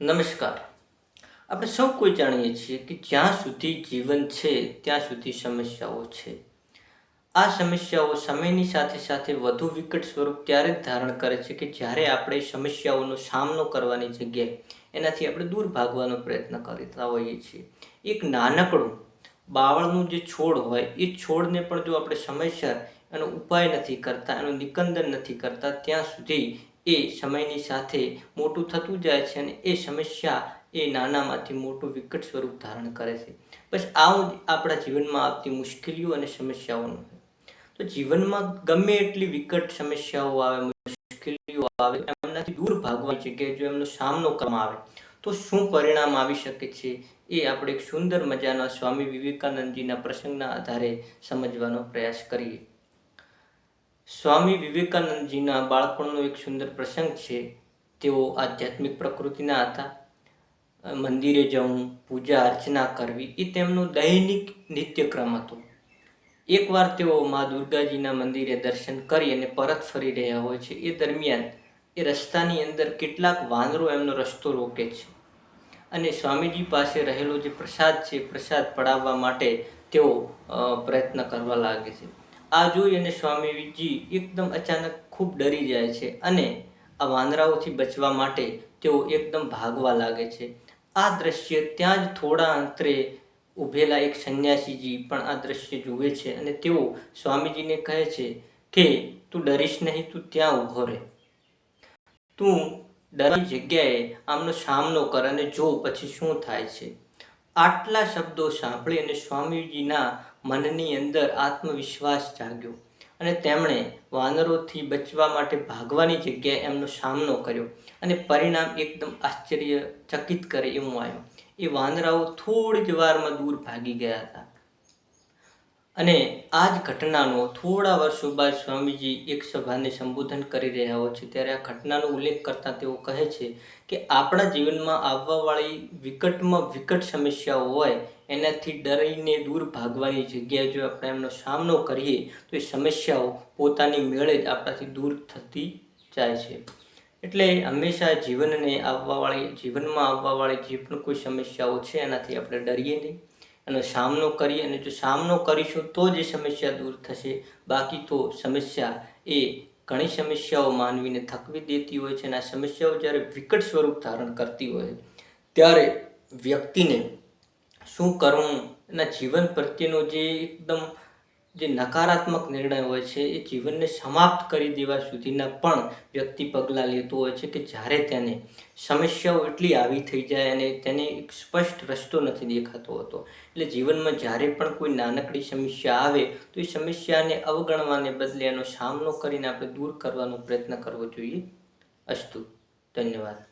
નમસ્કાર. આપણે સૌ કોઈ જાણીએ છીએ કે જ્યાં સુધી જીવન છે, ત્યાં સુધી સમસ્યાઓ છે. આ સમસ્યાઓ સમયની સાથે સાથે વધુ વિકટ સ્વરૂપ ત્યારે જ ધારણ કરે છે કે જ્યારે આપણે સમસ્યાઓનો સામનો કરવાની જગ્યાએ એનાથી આપણે દૂર ભાગવાનો પ્રયત્ન કરતા હોઈએ છીએ. એક નાનકડું બાવળનું જે છોડ હોય, એ છોડને પણ જો આપણે સમયસર એનો ઉપાય નથી કરતા, એનું નિકંદન નથી કરતા, ત્યાં સુધી એ સમયની સાથે મોટું થતું જાય છે અને એ સમસ્યા એ નાનામાંથી મોટું વિકટ સ્વરૂપ ધારણ કરે છે. બસ આવું જ આપણા જીવનમાં આવતી મુશ્કેલીઓ અને સમસ્યાઓનું તો જીવનમાં ગમે એટલી વિકટ સમસ્યાઓ આવે, મુશ્કેલીઓ આવે, એમનાથી દૂર ભાગવાની જગ્યાએ જો એમનો સામનો કરવામાં આવે, તો શું પરિણામ આવી શકે છે એ આપણે એક સુંદર મજાના સ્વામી વિવેકાનંદજીના પ્રસંગના આધારે સમજવાનો પ્રયાસ કરીએ. સ્વામી વિવેકાનંદજીના બાળપણનો એક સુંદર પ્રસંગ છે. તેઓ આધ્યાત્મિક પ્રકૃતિના હતા. મંદિરે જવું, પૂજા અર્ચના કરવી એ તેમનો દૈનિક નિત્યક્રમ હતો. એકવાર તેઓ મા દુર્ગાજીના મંદિરે દર્શન કરી અને પરત ફરી રહ્યા હોય છે. એ દરમિયાન એ રસ્તાની અંદર કેટલાક વાનરો એમનો રસ્તો રોકે છે. અને સ્વામીજી પાસે રહેલો જે પ્રસાદ છે પ્રસાદ પડાવવા માટે તેઓ પ્રયત્ન કરવા લાગે છે. આ જોઈ અને સ્વામીજી એકદમ અચાનક ખૂબ ડરી જાય છે અને આ વાંદરાઓથી બચવા માટે તેઓ એકદમ ભાગવા લાગે છે. આ દ્રશ્ય ત્યાં જ થોડા અંતરે ઊભેલા એક સંન્યાસીજી પણ આ દ્રશ્ય જુએ છે અને તેઓ સ્વામીજીને કહે છે કે, તું ડરીશ નહીં, તું ત્યાં ઊભો રહે. તું ડરની જગ્યાએ આમનો સામનો કર અને જો પછી શું થાય છે. આટલા શબ્દો સાંભળી અને સ્વામીજીના મનની અંદર આત્મવિશ્વાસ જાગ્યો અને તેમણે વાનરોથી બચવા માટે ભાગવાની જગ્યાએ એમનો સામનો કર્યો અને પરિણામ એકદમ આશ્ચર્યચકિત કરે એવું આવ્યું. એ વાંદરાઓ થોડી જ વારમાં દૂર ભાગી ગયા હતા. અને આ જ ઘટનાનો થોડા વર્ષો બાદ સ્વામીજી એક સભાને સંબોધન કરી રહ્યા હોય છે. ત્યારે આ ઘટનાનો ઉલ્લેખ કરતા તેઓ કહે છે કે આપણા જીવનમાં આવવાવાળી વિકટમાં વિકટ સમસ્યાઓ હોય, એનાથી ડરીને દૂર ભાગવાની જગ્યાએ જો આપણે એમનો સામનો કરીએ, તો એ સમસ્યાઓ પોતાની મેળે જ આપણાથી દૂર થતી જાય છે. એટલે હંમેશા જીવનને આવવાવાળી, જીવનમાં આવવાવાળી જે પણ કોઈ સમસ્યાઓ છે, એનાથી આપણે ડરીએ નહીં. એનો સામનો કરીએ અને જો સામનો કરીશું તો જ એ સમસ્યા દૂર થશે. બાકી તો સમસ્યા એ ઘણી સમસ્યાઓ માનવીને થકવી દેતી હોય છે અને આ સમસ્યાઓ જ્યારે વિકટ સ્વરૂપ ધારણ કરતી હોય ત્યારે વ્યક્તિને શું કરવું એના જીવન પ્રત્યેનો જે એકદમ જે નકારાત્મક નિર્ણય હોય છે, એ જીવનને સમાપ્ત કરી દેવા સુધીના પણ વ્યક્તિ પગલાં લેતો હોય છે કે જ્યારે તેને સમસ્યાઓ એટલી આવી થઈ જાય અને તેને એક સ્પષ્ટ રસ્તો નથી દેખાતો હોતો. એટલે જીવનમાં જ્યારે પણ કોઈ નાનકડી સમસ્યા આવે, તો એ સમસ્યાને અવગણવાને બદલે એનો સામનો કરીને આપણે દૂર કરવાનો પ્રયત્ન કરવો જોઈએ. અસ્તુ. ધન્યવાદ.